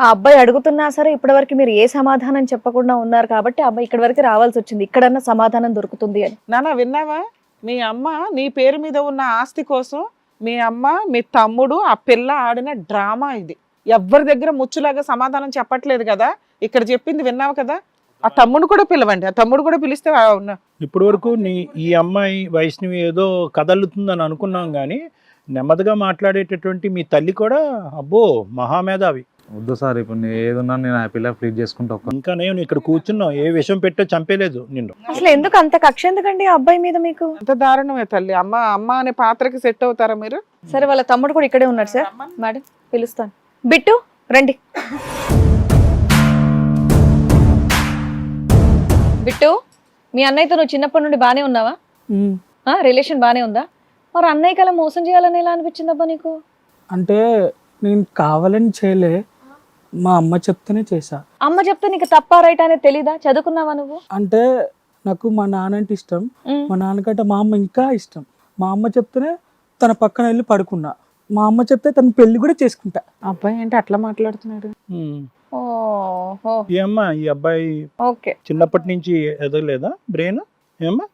ఆ అబ్బాయి అడుగుతున్నా సరే ఇప్పటివరకు మీరు ఏ సమాధానం చెప్పకుండా ఉన్నారు కాబట్టి ఆ అబ్బాయి ఇక్కడి వరకు రావాల్సి వచ్చింది. ఇక్కడన్నా సమాధానం దొరుకుతుంది అని. నాన్న విన్నావా? మీ అమ్మ నీ పేరు మీద ఉన్న ఆస్తి కోసం మీ అమ్మ మీ తమ్ముడు ఆ పిల్ల ఆడిన డ్రామా ఇది. ఎవరి దగ్గర ముచ్చులాగా సమాధానం చెప్పట్లేదు కదా? ఇక్కడ చెప్పింది విన్నావు కదా? ఆ తమ్ముడు కూడా పిలవండి. ఆ తమ్ముడు కూడా పిలిస్తే ఆ ఉన్న- ఇప్పటి వరకు నీ ఈ అమ్మాయి వైష్ణవి ఏదో కదలుతుందని అనుకున్నాం కానీ నెమ్మదిగా మాట్లాడేటటువంటి మీ తల్లి కూడా అబ్బో మహామేధావి. వద్దు సార్ ఇప్పుడు నేను ఏదున్నా నేను హ్యాపీగా ఫ్లీట్ చేసుకుంటా ఒక్క ఇంకా నేను ఇక్కడ కూర్చున్నావు ఏ విషయం పెట్టో చంపేలేదు నిన్ను. అసలు ఎందుకు అంత కక్ష ఎందుకండి ఆ అబ్బాయి మీద మీకు? ఎంత దారుణమే తల్లి. అమ్మ అమ్మ అనే పాత్రకి సెట్ అవుతారా మీరు? సరే వాళ్ళ తమ్ముడు కూడా ఇక్కడే ఉన్నాడు సార్. మేడం పిలుస్తాను. బిట్టు రండి. బిట్టు మీ అన్నయ్యతో నువ్వు చిన్నప్పటి నుండి బానే ఉన్నావా? ఆ రిలేషన్ బానే ఉందా? మరి అన్నయ్యకి అలా మోసం చేయాలని ఎలా అనిపించింది అబ్బా నీకు? అంటే నేను కావాలని చేయలే మా అమ్మ చెప్తేనే చేశా. అమ్మ చెప్తే నీకు తప్ప రైట్ అనేది తెలీదా? చదువుకున్నావా నువ్వు? అంటే నాకు మా నాన్న అంటే ఇష్టం. మా నాన్నకంటే మా అమ్మ ఇంకా ఇష్టం. మా అమ్మ చెప్తేనే తన పక్కన వెళ్ళి పడుకున్నా. మా అమ్మ చెప్తే తన పెళ్ళి కూడా చేసుకుంటా. అబ్బాయి ఏంటి అట్లా మాట్లాడుతున్నాడు. ఓహో. ఈ అబ్బాయి ఓకే. చిన్నప్పటి నుంచి ఎదగలేదా? బ్రెయిన్? ఏమ్మా?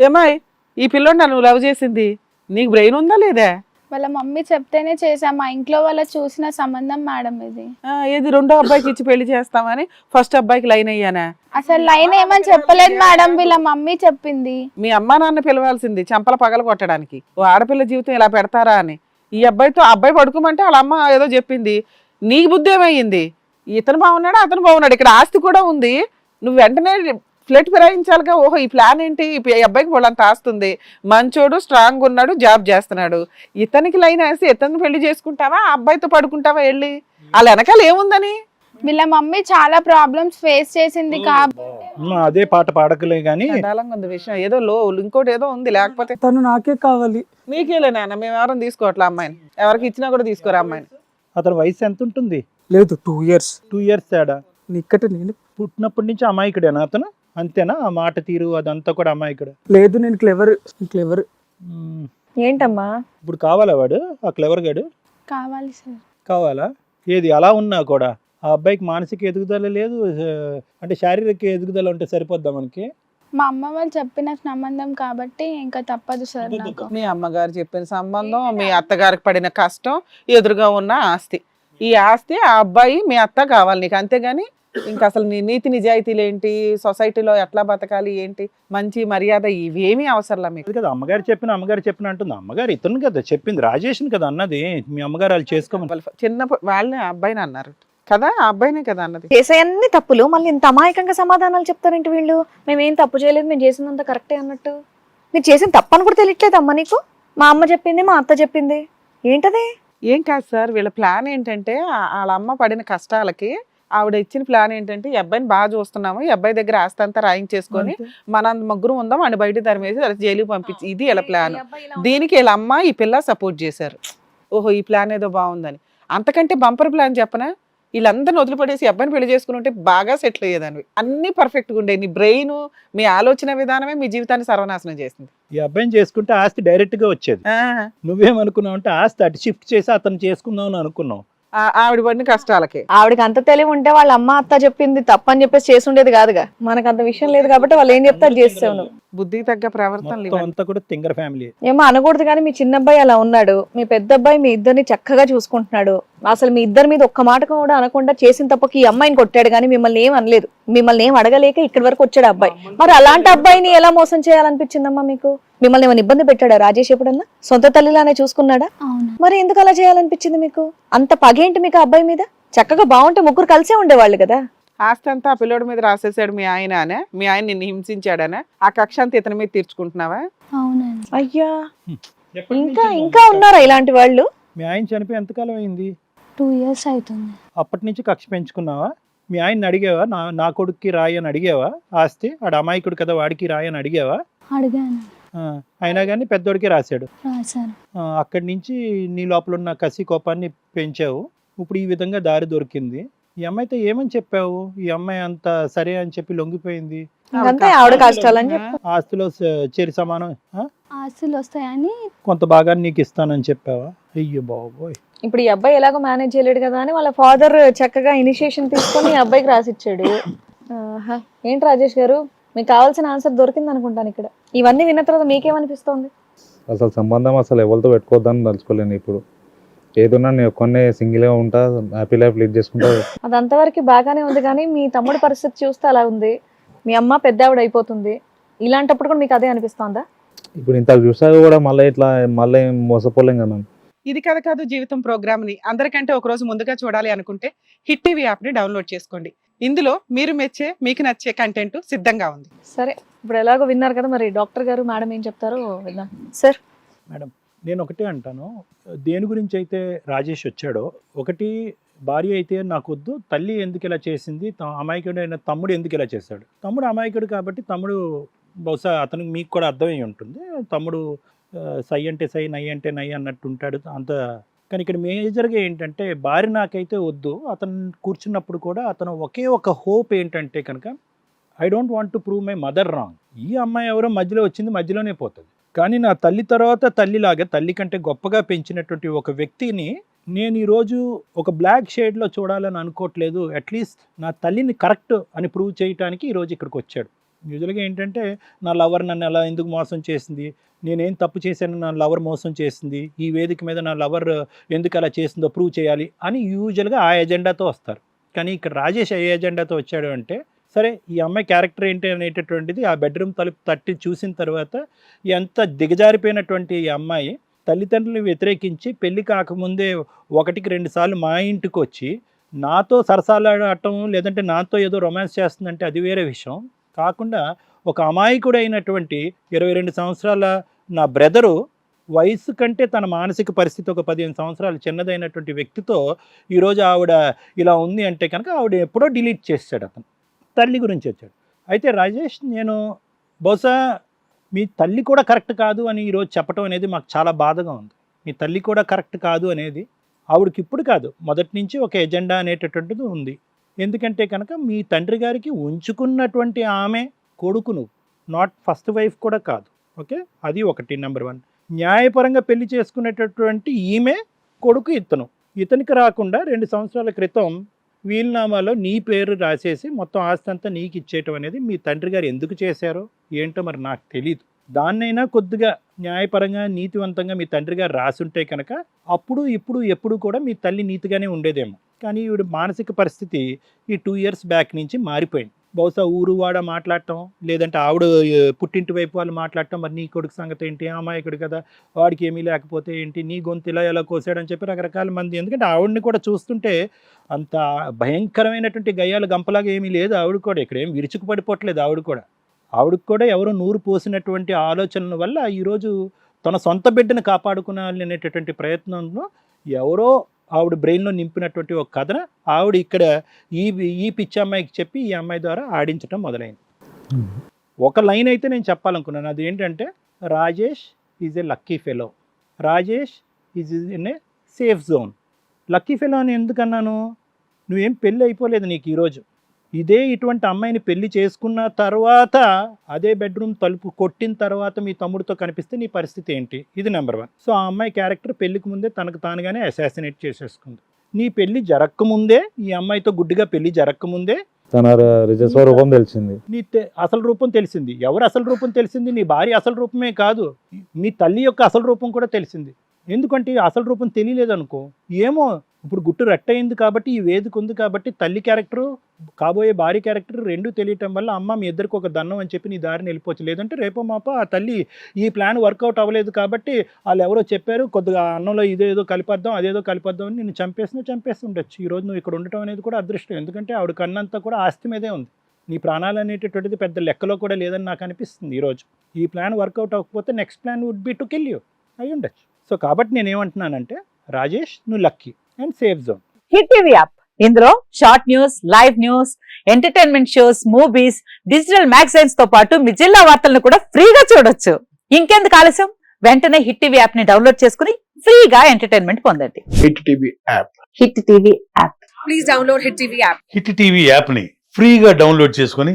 ఏమాయ్ ఈ పిల్లోడు నువ్వు లవ్ చేసింది. నీకు బ్రెయిన్ ఉందా లేదా? వాళ్ళ మమ్మీ చెప్తేనే చేసా మా ఇంట్లో వాళ్ళ చూసిన సంబంధం మేడం ఇది. ఆ, ఏది రెండో అబ్బాయికి ఇచ్చి పెళ్ళి చేస్తామని ఫస్ట్ అబ్బాయికి లైన్ అయ్యానా? అసలు లైన్ ఏమని చెప్పలేదు మేడం. వీళ్ళ మమ్మీ చెప్పింది. మీ అమ్మా నాన్న పిలవాల్సింది చంపల పగల కొట్టడానికి. ఓ ఆడపిల్ల జీవితం ఇలా పెడతారా అని. ఈ అబ్బాయితో ఆ అబ్బాయి పడుకోమంటే వాళ్ళ అమ్మ ఏదో చెప్పింది. నీకు బుద్ధి ఏమయ్యింది ఇతను బాగున్నాడు? అతను బాగున్నాడు. ఇక్కడ ఆస్తి కూడా ఉంది. నువ్వు వెంటనే ఫ్లెట్ ఫిరాయించాలిగా? ఓహో ఈ ప్లాన్ ఏంటి? ఈ అబ్బాయికి వాళ్ళంత ఆస్తుంది మంచోడు స్ట్రాంగ్ ఉన్నాడు జాబ్ చేస్తున్నాడు. ఇతనికి లైన్ వేసి ఇతను పెళ్ళి చేసుకుంటావా? ఆ అబ్బాయితో పడుకుంటావా వెళ్ళి వాళ్ళ వెనకాల ఏముందని? వీళ్ళ మమ్మీ చాలా ప్రాబ్లమ్స్ ఫేస్ చేసింది కాబట్టి అదే పాట పాడకలే ఉంది విషయం. ఏదో లో ఇంకోటి ఏదో ఉంది. లేకపోతే తను నాకే కావాలి. మీకేలే నాన్న. మేము ఎవరైనా తీసుకోవట్లే అమ్మాయిని. ఎవరికి ఇచ్చినా కూడా తీసుకోరా అమ్మాయిని. అతని వయసు ఎంత ఉంటుంది లేదు టూ ఇయర్స్. టూ ఇయర్స్ తేడా? నిక్కట నేను పుట్టినప్పటి నుంచి అమాయకుడేనా అతను? అంతేనా? ఆ మాట తీరు అదంతా కూడా అమాయకుడు. లేదు నేను క్లెవర్ క్లెవర్. ఏంటమ్మా? ఇప్పుడు కావాలా వాడు? ఆ క్లెవర్ గాడు? కావాలి సార్. కావాలా? ఏది అలా ఉన్నా కూడా. ఆ అబ్బాయికి మానసిక ఎదుగుదల లేదు అంటే శారీరక ఎదుగుదల ఉంటే సరిపోద్దా మనకి? మా అమ్మ వాళ్ళు చెప్పిన సంబంధం కాబట్టి ఇంకా తప్పదు సార్ నాకు. మీ అమ్మగారు చెప్పిన సంబంధం మీ అత్తగారికి పడిన కష్టం ఎదురుగా ఉన్న ఆస్తి. ఈ ఆస్తి ఆ అబ్బాయి మీ అత్త కావాలి నీకు. అంతేగాని ఇంకా అసలు నీ నీతి నిజాయితీలు ఏంటి సొసైటీలో ఎట్లా బతకాలి? ఏంటి? మంచి మర్యాద ఇవేమీ అవసరంలా మీకు? కదా అమ్మగారు చెప్పిన అమ్మగారు చెప్పిన అంటుంది. అమ్మగారు ఇతను కదా చెప్పింది రాజేష్ని కదా అన్నది. మీ అమ్మగారు వాళ్ళు చేసుకోమని. వాళ్ళ- చిన్న వాళ్ళని అబ్బాయిని అన్నారు. కదా ఆ అబ్బాయినే కదా అన్నది. చేసే అన్ని తప్పులు మళ్ళీ ఇంత అమాయకంగా సమాధానాలు చెప్తారేంటి వీళ్ళు? మేమేం తప్పు చేయలేదు మేము చేసినంత కరెక్టే అన్నట్టు. మీరు చేసిన తప్పని కూడా తెలియట్లేదు అమ్మ నీకు? మా అమ్మ చెప్పింది మా అత్త చెప్పింది. ఏంటది? ఏం కాదు సార్ వీళ్ళ ప్లాన్ ఏంటంటే ఆ- వాళ్ళ అమ్మ పడిన కష్టాలకి ఆవిడ ఇచ్చిన ప్లాన్ ఏంటంటే ఈ అబ్బాయిని బాగా చూస్తున్నాము ఈ అబ్బాయి దగ్గర ఆస్తి అంతా. రాయించేసుకొని మన ముగ్గురు ఉందాం అని బయట తరిమేసి అలా జైలుకి పంపించి. ఇది ఇలా ప్లాన్. దీనికి వీళ్ళ అమ్మ ఈ పిల్ల సపోర్ట్ చేశారు. ఓహో ఈ ప్లాన్ ఏదో బాగుందని. అంతకంటే బంపర్ ప్లాన్ చెప్పనా? వీళ్ళందరిని వదిలిపడేసి అబ్బాయిని పెళ్ళి చేసుకుని ఉంటే బాగా సెటిల్ అయ్యేదాన్ని అన్ని పర్ఫెక్ట్గా ఉండే. నీ బ్రెయిన్ మీ ఆలోచన విధానమే మీ జీవితాన్ని సర్వనాశనం చేసింది. ఈ అబ్బాయిని చేసుకుంటే ఆస్తి డైరెక్ట్గా వచ్చేది నువ్వేమనుకున్నావు అంటే ఆస్తి అటు షిఫ్ట్ చేసి అతను చేసుకుందాం అని అనుకున్నావు. ఆవిడ పడిన కష్టాలకి. ఆవిడకి అంత తెలివి ఉంటే వాళ్ళ అమ్మ అత్త చెప్పింది తప్పని చెప్పేసి చేసి ఉండేది కాదుగా. మనకు అంత విషయం లేదు కాబట్టి వాళ్ళు ఏం చెప్తారు చేస్తావు నువ్వు బుద్ధికి తగ్గ. అంతా కూడా తింగర ఫ్యామిలీ. ఏమో అనకూడదు కానీ మీ చిన్న అబ్బాయి అలా ఉన్నాడు. మీ పెద్ద అబ్బాయి మీ ఇద్దరిని చక్కగా చూసుకుంటున్నాడు. అసలు మీ ఇద్దరి మీద ఒక్క మాట కూడా అనకుండా చేసిన తప్పకి ఈ అమ్మాయిని కొట్టాడు కానీ మిమ్మల్ని ఏం అనలేదు. మిమ్మల్ని ఏం అడగలేక ఇక్కడి వరకు వచ్చాడు అబ్బాయి. మరి అలాంటి అబ్బాయిని ఎలా మోసం చేయాలనిపించిందమ్మా మీకు? మిమ్మల్ని ఏమైనా ఇబ్బంది పెట్టాడా రాజేష్ ఎప్పుడన్నా? సొంత తల్లిలానే చూసుకున్నాడా? అవును. మరి ఎందుకు అలా చేయాలనిపించింది మీకు? అంత పగేంటి మీకు అబ్బాయి మీద? చక్కగా బాగుంటే ముగ్గురు కలిసే ఉండేవాళ్ళు కదా. ఆస్తి అంతా ఆ పిల్లోడి మీద రాసేసాడు మీ ఆయన అనే మీ ఆయన నిన్ను హింసించాడనే. ఆ కక్ష అంతా ఇతని మీద తీర్చుకుంటున్నావా? అవునండి. అయ్యా! ఇంకా ఇంకా ఉన్నారా ఇలాంటి వాళ్ళు? మీ ఆయన చనిపోయి ఎంతకాలం అయింది? టూ ఇయర్స్ అవుతుంది. అప్పటి నుంచి కక్ష పెంచుకున్నావా? మీ ఆయన్ని అడిగావా? నా నా కొడుక్కి రాయి అని అడిగావా? ఆస్తి? ఆడ అమాయకుడు కదా వాడికి రాయి అని అడిగావా? అడిగాను. ఆ, అయినా కానీ పెద్దోడికి రాశాడు. రాశాను. ఆ, అక్కడి నుంచి నీ లోపల ఉన్న కసి కోపాన్ని పెంచావు. ఇప్పుడు ఈ విధంగా దారి దొరికింది. ఈ అమ్మాయితో ఏమని చెప్పావు? ఈ అమ్మాయి అంత సరే అని చెప్పి లొంగిపోయింది. ఇంకంతే ఆవిడ కష్టాలని చెప్పు. ఆస్తిలో స- చెరి సమానం ఆ? ఆస్తులు వస్తాయని కొంత భాగాన్ని నీకు ఇస్తానని చెప్పావా? అయ్యో బాబోయ్. ఇప్పుడు ఈ అబ్బాయి ఎలాగో మేనేజ్ చేయలేడు కదా అని వాళ్ళ ఫాదర్ చక్కగా ఇనిషియేషన్ తీసుకొని ఈ అబ్బాయికి రాసిచ్చాడు. ఏంటి రాజేష్ గారు? మీకు కావాల్సిన ఆన్సర్ దొరికింది అనుకుంటాను ఇక్కడ. ఇవన్నీ విన్న తర్వాత మీకేమనిపిస్తోంది? అసలు సంబంధం అసలు ఎవరితో పెట్టుకోవద్దని తలుచుకోలేను ఇప్పుడు. ఏదన్నా నేను ఒక్కనే సింగిల్గా ఉంటా హ్యాపీ లైఫ్ లీడ్ చేసుకుంటా. అది అంతవరకు బాగానే ఉంది కానీ మీ తమ్ముడి పరిస్థితి చూస్తే అలా ఉంది. మీ అమ్మ పెద్ద ఆవిడ అయిపోతుంది. ఇలాంటప్పుడు కూడా మీకు అదే అనిపిస్తోందా? ఇప్పుడు ఇంత చూసాక కూడా మళ్ళీ ఇట్లా మళ్ళీ మోసపోలేం కదా. ఇది కథ కాదు జీవితం ప్రోగ్రామ్ని. అందరికంటే ఒక రోజు ముందుగా చూడాలి అనుకుంటే హిట్ టీవీ యాప్ని డౌన్లోడ్ చేసుకోండి. ఇందులో మీరు మెచ్చే మీకు నచ్చే కంటెంట్ సిద్ధంగా ఉంది. సరే ఇప్పుడు ఎలాగో విన్నారు కదా మరి డాక్టర్ గారు మేడం ఏం చెప్తారో విద్దాం సార్. మేడం నేను ఒకటే అంటాను. దేని గురించి అయితే రాజేష్ వచ్చాడో ఒకటి భార్య అయితే నాకు వద్దు తల్లి ఎందుకు ఇలా చేసింది త- అమాయకుడైన తమ్ముడు ఎందుకు ఇలా చేశాడు. తమ్ముడు అమాయకుడు కాబట్టి తమ్ముడు బహుశా అతనికి మీకు కూడా అర్థమై ఉంటుంది. తమ్ముడు సై అంటే సై నై అంటే నై అన్నట్టు ఉంటాడు. అంత కానీ ఇక్కడ మేజర్గా ఏంటంటే భార్య నాకైతే వద్దు. అతను కూర్చున్నప్పుడు కూడా అతను ఒకే ఒక హోప్ ఏంటంటే కనుక I don't want to prove my mother wrong ఈ అమ్మాయి ఎవరో మధ్యలో వచ్చింది మధ్యలోనే పోతుంది. కానీ నా తల్లి తర్వాత తల్లిలాగా తల్లి కంటే గొప్పగా పెంచినటువంటి ఒక వ్యక్తిని నేను ఈరోజు ఒక బ్లాక్ షేడ్లో చూడాలని అనుకోవట్లేదు. అట్లీస్ట్ నా తల్లిని కరెక్ట్ అని ప్రూవ్ చేయడానికి ఈరోజు ఇక్కడికి వచ్చాడు. యూజువల్గా ఏంటంటే నా లవర్ నన్ను అలా ఎందుకు మోసం చేసింది? నేనేం తప్పు చేశాను? నా లవర్ మోసం చేసింది? ఈ వేదిక మీద నా లవర్ ఎందుకు అలా చేసిందో ప్రూవ్ చేయాలి అని యూజువల్గా ఆ ఎజెండాతో వస్తారు. కానీ ఇక్కడ రాజేష్ ఏ ఎజెండాతో వచ్చాడు అంటే సరే ఈ అమ్మాయి క్యారెక్టర్ ఏంటి అనేటటువంటిది ఆ బెడ్రూమ్ తలుపు తట్టి చూసిన తర్వాత ఎంత దిగజారిపోయినటువంటి ఈ అమ్మాయి తల్లిదండ్రులను వ్యతిరేకించి పెళ్ళి కాకముందే ఒకటికి రెండు సార్లు మా ఇంటికి వచ్చి నాతో సరసాలాడటం లేదంటే నాతో ఏదో రొమాన్స్ చేస్తుందంటే అది వేరే విషయం. కాకుండా ఒక అమాయకుడైనటువంటి ఇరవై రెండు సంవత్సరాల నా బ్రదరు వయసు కంటే తన మానసిక పరిస్థితి ఒక పదిహేను సంవత్సరాలు చిన్నదైనటువంటి వ్యక్తితో ఈరోజు ఆవిడ ఇలా ఉంది అంటే కనుక ఆవిడ ఎప్పుడో డిలీట్ చేశాడు అతను. తల్లి గురించి వచ్చాడు. అయితే రాజేష్ నేను బహుశా మీ తల్లి కూడా కరెక్ట్ కాదు అని ఈరోజు చెప్పడం అనేది మాకు చాలా బాధగా ఉంది. మీ తల్లి కూడా కరెక్ట్ కాదు అనేది ఆవిడకి ఇప్పుడు కాదు. మొదటి నుంచి ఒక ఎజెండా అనేటటువంటిది ఉంది. ఎందుకంటే కనుక మీ తండ్రి గారికి ఉంచుకున్నటువంటి ఆమె కొడుకును నాట్ ఫస్ట్ వైఫ్ కూడా కాదు. ఓకే? అది ఒకటి నెంబర్ వన్ న్యాయపరంగా పెళ్ళి చేసుకునేటటువంటి ఈమె కొడుకు ఇతను. ఇతనికి రాకుండా రెండు సంవత్సరాల క్రితం వీలునామాలో నీ పేరు రాసేసి మొత్తం ఆస్తి అంతా నీకు ఇచ్చేయటం అనేది మీ తండ్రి గారు ఎందుకు చేశారో ఏంటో మరి నాకు తెలియదు దాన్నైనా కొద్దిగా న్యాయపరంగా నీతివంతంగా మీ తండ్రి గారు రాసుంటే కనుక అప్పుడు ఇప్పుడు ఎప్పుడు కూడా మీ తల్లి నీతిగానే ఉండేదేమో. కానీ ఈవిడ మానసిక పరిస్థితి ఈ టూ ఇయర్స్ బ్యాక్ నుంచి మారిపోయింది. బహుశా ఊరు వాడ మాట్లాడటం లేదంటే ఆవిడ పుట్టింటి వైపు వాళ్ళు మాట్లాడటం మరి నీ కొడుకు సంగతి ఏంటి అమాయకుడు కదా వాడికి ఏమీ లేకపోతే ఏంటి నీ గొంతు ఇలా ఎలా కోసాడని చెప్పి రకరకాల మంది. ఎందుకంటే ఆవిడని కూడా చూస్తుంటే అంత భయంకరమైనటువంటి గయ్యాలు గంపలాగా ఏమీ లేదు ఆవిడ కూడా. ఇక్కడ ఏం విరుచుకు పడిపోవట్లేదు ఆవిడ కూడా. ఆవిడకి కూడా ఎవరో నూరు పోసినటువంటి ఆలోచనల వల్ల ఈరోజు తన సొంత బిడ్డను కాపాడుకోవాలి అనేటటువంటి ప్రయత్నంలో ఎవరో ఆవిడ బ్రెయిన్లో నింపినటువంటి ఒక కథన ఆవిడ ఇక్కడ ఈ ఈ పిచ్చి అమ్మాయికి చెప్పి ఈ అమ్మాయి ద్వారా ఆడించడం మొదలైంది. ఒక లైన్ అయితే నేను చెప్పాలనుకున్నాను. అది ఏంటంటే Rajesh is a lucky fellow. Rajesh is in a safe zone. Lucky fellow అని ఎందుకన్నాను? నువ్వేం పెళ్ళి అయిపోలేదు నీకు ఈరోజు. ఇదే ఇటువంటి అమ్మాయిని పెళ్ళి చేసుకున్న తర్వాత అదే బెడ్రూమ్ తలుపు కొట్టిన తర్వాత మీ తమ్ముడితో కనిపిస్తే నీ పరిస్థితి ఏంటి? ఇది నెంబర్ వన్. సో ఆ అమ్మాయి క్యారెక్టర్ పెళ్ళికి ముందే తనకు తానుగానే అసాసినేట్ చేసేసుకుంది. నీ పెళ్ళి జరక్కముందే ఈ అమ్మాయితో గుడ్డిగా పెళ్ళి జరక్కముందే తన స్వరూపం తెలిసింది. నీ అసలు రూపం తెలిసింది. ఎవరు అసలు రూపం తెలిసింది? నీ భార్య అసలు రూపమే కాదు. మీ తల్లి యొక్క అసలు రూపం కూడా తెలిసింది. ఎందుకంటే అసలు రూపం తెలియలేదు అనుకో ఏమో ఇప్పుడు గుట్టు రెట్టయింది కాబట్టి ఈ వేదిక ఉంది కాబట్టి తల్లి క్యారెక్టర్ కాబోయే భార్య క్యారెక్టర్ రెండు తెలియటం వల్ల అమ్మ మీ ఇద్దరికి ఒక దన్నం అని చెప్పి నీ దారిని వెళ్ళిపోవచ్చు. లేదంటే రేపో మాప ఆ తల్లి ఈ ప్లాన్ వర్కౌట్ అవ్వలేదు కాబట్టి వాళ్ళు ఎవరో చెప్పారు కొద్దిగా అన్నంలో ఇదేదో కలిపేద్దాం అదేదో కలిపేద్దాం అని నేను చంపేసినా చంపేసి ఉండొచ్చు. ఈ రోజు నువ్వు ఇక్కడ ఉండటం అనేది కూడా అదృష్టం. ఎందుకంటే ఆవిడ కన్నంతా కూడా ఆస్తి మీదే ఉంది. నీ ప్రాణాలు అనేటటువంటిది పెద్ద లెక్కలో కూడా లేదని నాకు అనిపిస్తుంది ఈరోజు ఈ ప్లాన్ వర్కౌట్ అవ్వకపోతే next plan would be to kill you. అయి ఉండొచ్చు సో కాబట్టి నేను ఏమంటున్నానంటే రాజేష్ నువ్వు lucky and safe zone. Hit TV app. ఇందులో short news live news entertainment shows movies digital మ్యాగజైన్స్తో పాటు మీ జిల్లా వార్తలను కూడా ఫ్రీగా చూడొచ్చు. ఇంకెందుకు ఆలస్యం? వెంటనే హిట్ టీవీ యాప్ని డౌన్లోడ్ చేసుకుని ఫ్రీగా ఎంటర్టైన్మెంట్ పొందండి. Hit TV app. Hit TV app. Hit TV యాప్ని ఫ్రీగా డౌన్లోడ్ చేసుకొని